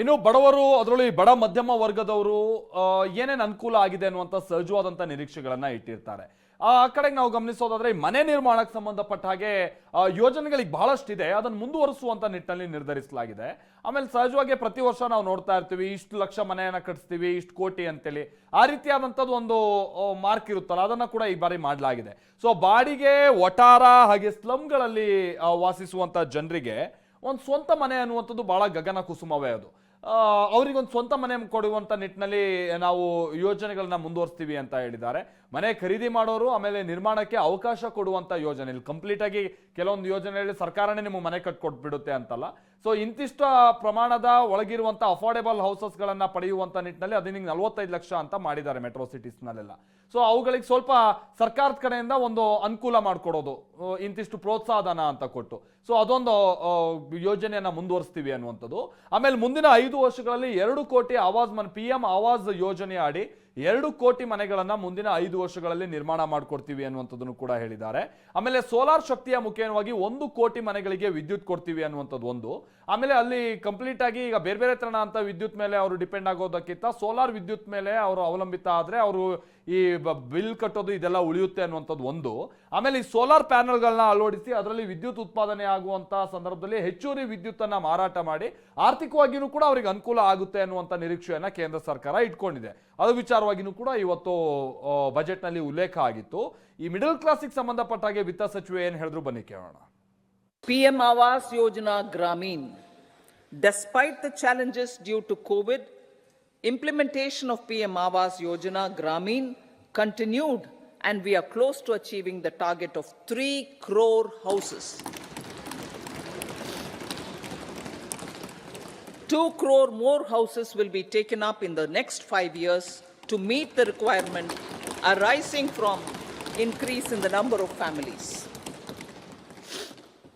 ಇನ್ನು ಬಡವರು ಅದರಲ್ಲಿ ಬಡ ಮಧ್ಯಮ ವರ್ಗದವರು ಏನೇನು ಅನುಕೂಲ ಆಗಿದೆ ಅನ್ನುವಂಥ ಸಹಜವಾದಂಥ ನಿರೀಕ್ಷೆಗಳನ್ನು ಇಟ್ಟಿರ್ತಾರೆ. ಆ ಕಡೆಗೆ ನಾವು ಗಮನಿಸೋದಾದ್ರೆ ಮನೆ ನಿರ್ಮಾಣಕ್ಕೆ ಸಂಬಂಧಪಟ್ಟ ಹಾಗೆ ಯೋಜನೆಗಳಿಗೆ ಬಹಳಷ್ಟಿದೆ. ಅದನ್ನು ಮುಂದುವರಿಸುವಂತ ನಿಟ್ಟಿನಲ್ಲಿ ನಿರ್ಧರಿಸಲಾಗಿದೆ. ಆಮೇಲೆ ಸಹಜವಾಗಿ ಪ್ರತಿ ವರ್ಷ ನಾವು ನೋಡ್ತಾ ಇರ್ತೀವಿ, ಇಷ್ಟು ಲಕ್ಷ ಮನೆಯನ್ನ ಕಟ್ಟಿಸ್ತೀವಿ ಇಷ್ಟು ಕೋಟಿ ಅಂತೇಳಿ. ಆ ರೀತಿಯಾದಂಥದ್ದು ಒಂದು ಮಾರ್ಕ್ ಇರುತ್ತಲ್ಲ, ಅದನ್ನ ಕೂಡ ಈ ಬಾರಿ ಮಾಡಲಾಗಿದೆ. ಸೊ, ಬಾಡಿಗೆ ಒಟಾರ ಹಾಗೆ ಸ್ಲಮ್ಗಳಲ್ಲಿ ವಾಸಿಸುವಂತ ಜನರಿಗೆ ಒಂದು ಸ್ವಂತ ಮನೆ ಅನ್ನುವಂಥದ್ದು ಬಹಳ ಗಗನ ಕುಸುಮವೇ ಅದು. ಅವರಿಗೊಂದು ಸ್ವಂತ ಮನೆ ಕೊಡುವಂಥ ನಿಟ್ಟಿನಲ್ಲಿ ನಾವು ಯೋಜನೆಗಳನ್ನ ಮುಂದುವರಿಸ್ತೀವಿ ಅಂತ ಹೇಳಿದ್ದಾರೆ. ಮನೆ ಖರೀದಿ ಮಾಡೋರು ಆಮೇಲೆ ನಿರ್ಮಾಣಕ್ಕೆ ಅವಕಾಶ ಕೊಡುವಂಥ ಯೋಜನೆ. ಇಲ್ಲಿ ಕಂಪ್ಲೀಟಾಗಿ ಕೆಲವೊಂದು ಯೋಜನೆಯಲ್ಲಿ ಸರ್ಕಾರನೇ ನಿಮ್ಮ ಮನೆ ಕಟ್ಕೊಟ್ಬಿಡುತ್ತೆ ಅಂತಲ್ಲ. ಸೊ ಇಂತಿಷ್ಟ ಪ್ರಮಾಣದ ಒಳಗಿರುವಂಥ ಅಫೋರ್ಡೆಬಲ್ ಹೌಸಸ್ಗಳನ್ನು ಪಡೆಯುವಂಥ ನಿಟ್ಟಿನಲ್ಲಿ ಹದಿನೈದು ನಲವತ್ತೈದು ಲಕ್ಷ ಅಂತ ಮಾಡಿದ್ದಾರೆ ಮೆಟ್ರೋ ಸಿಟೀಸ್ನಲ್ಲೆಲ್ಲ ಸೊ ಅವುಗಳಿಗೆ ಸ್ವಲ್ಪ ಸರ್ಕಾರದ ಕಡೆಯಿಂದ ಒಂದು ಅನುಕೂಲ ಮಾಡಿಕೊಡೋದು ಇಂತಿಷ್ಟು ಪ್ರೋತ್ಸಾಹನ ಅಂತ ಕೊಟ್ಟು. ಸೊ ಅದೊಂದು ಯೋಜನೆಯನ್ನು ಮುಂದುವರಿಸ್ತೀವಿ ಅನ್ನುವಂಥದ್ದು. ಆಮೇಲೆ ಮುಂದಿನ ಐದು ವರ್ಷಗಳಲ್ಲಿ ಎರಡು ಕೋಟಿ ಆವಾಸ್ ಮನ್ ಪಿ ಎಂ ಆವಾಸ್ ಯೋಜನೆ ಅಡಿ ಎರಡು ಕೋಟಿ ಮನೆಗಳನ್ನ ಮುಂದಿನ ಐದು ವರ್ಷಗಳಲ್ಲಿ ನಿರ್ಮಾಣ ಮಾಡಿಕೊಡ್ತೀವಿ ಅನ್ನುವಂಥದ್ದನ್ನು ಕೂಡ ಹೇಳಿದ್ದಾರೆ. ಆಮೇಲೆ ಸೋಲಾರ್ ಶಕ್ತಿಯ ಮುಖೇನವಾಗಿ ಒಂದು ಕೋಟಿ ಮನೆಗಳಿಗೆ ವಿದ್ಯುತ್ ಕೊಡ್ತೀವಿ ಅನ್ನುವಂಥದ್ದು ಒಂದು. ಆಮೇಲೆ ಅಲ್ಲಿ ಕಂಪ್ಲೀಟ್ ಆಗಿ ಈಗ ಬೇರೆ ಬೇರೆ ತರಣ ಅಂತ ವಿದ್ಯುತ್ ಮೇಲೆ ಅವರು ಡಿಪೆಂಡ್ ಆಗೋದಕ್ಕಿಂತ ಸೋಲಾರ್ ವಿದ್ಯುತ್ ಮೇಲೆ ಅವರು ಅವಲಂಬಿತ ಆದ್ರೆ ಅವರು ಈ ಬಿಲ್ ಕಟ್ಟೋದು ಇದೆಲ್ಲ ಉಳಿಯುತ್ತೆ ಅನ್ನುವಂಥದ್ದು ಒಂದು. ಆಮೇಲೆ ಈ ಸೋಲಾರ್ ಪ್ಯಾನಲ್ಗಳನ್ನ ಅಳವಡಿಸಿ ಅದರಲ್ಲಿ ವಿದ್ಯುತ್ ಉತ್ಪಾದನೆ ಆಗುವಂತಹ ಸಂದರ್ಭದಲ್ಲಿ ಹೆಚ್ಚುವರಿ ವಿದ್ಯುತ್ ಅನ್ನ ಮಾರಾಟ ಮಾಡಿ ಆರ್ಥಿಕವಾಗಿಯೂ ಕೂಡ ಅವರಿಗೆ ಅನುಕೂಲ ಆಗುತ್ತೆ ಅನ್ನುವಂಥ ನಿರೀಕ್ಷೆಯನ್ನ ಕೇಂದ್ರ ಸರ್ಕಾರ ಇಟ್ಕೊಂಡಿದೆ. ಅದು ವಿಚಾರವಾಗಿಯೂ ಕೂಡ ಇವತ್ತು ಬಜೆಟ್ ನಲ್ಲಿ ಉಲ್ಲೇಖ ಆಗಿತ್ತು ಈ ಮಿಡಲ್ ಕ್ಲಾಸಿಗೆ ಸಂಬಂಧಪಟ್ಟ ಹಾಗೆ ವಿತ್ತ ಸಚಿವೆ ಏನ್ ಹೇಳಿದ್ರು ಬನ್ನಿ ಕೇಳೋಣ PM Awas Yojana Gramin. Despite the challenges due to COVID, implementation of PM Awas Yojana Gramin continued and we are close to achieving the target of 3 crore houses. 2 crore more houses will be taken up in the next 5 years to meet the requirement arising from increase in the number of families.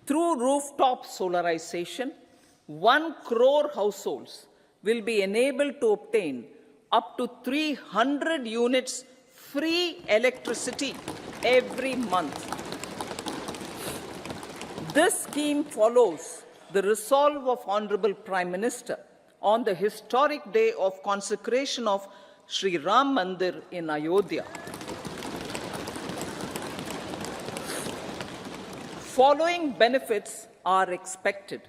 Through rooftop solarization, 1 crore households will be enabled to obtain up to 300 units free electricity every month. This scheme follows the resolve of Honorable Prime Minister on the historic day of consecration of Sri Ram Mandir in Ayodhya. Following benefits are expected.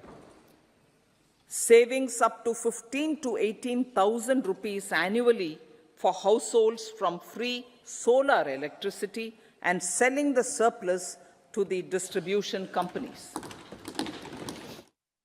Savings up to 15 to 18,000 rupees annually for households from free solar electricity and selling the surplus to the distribution companies.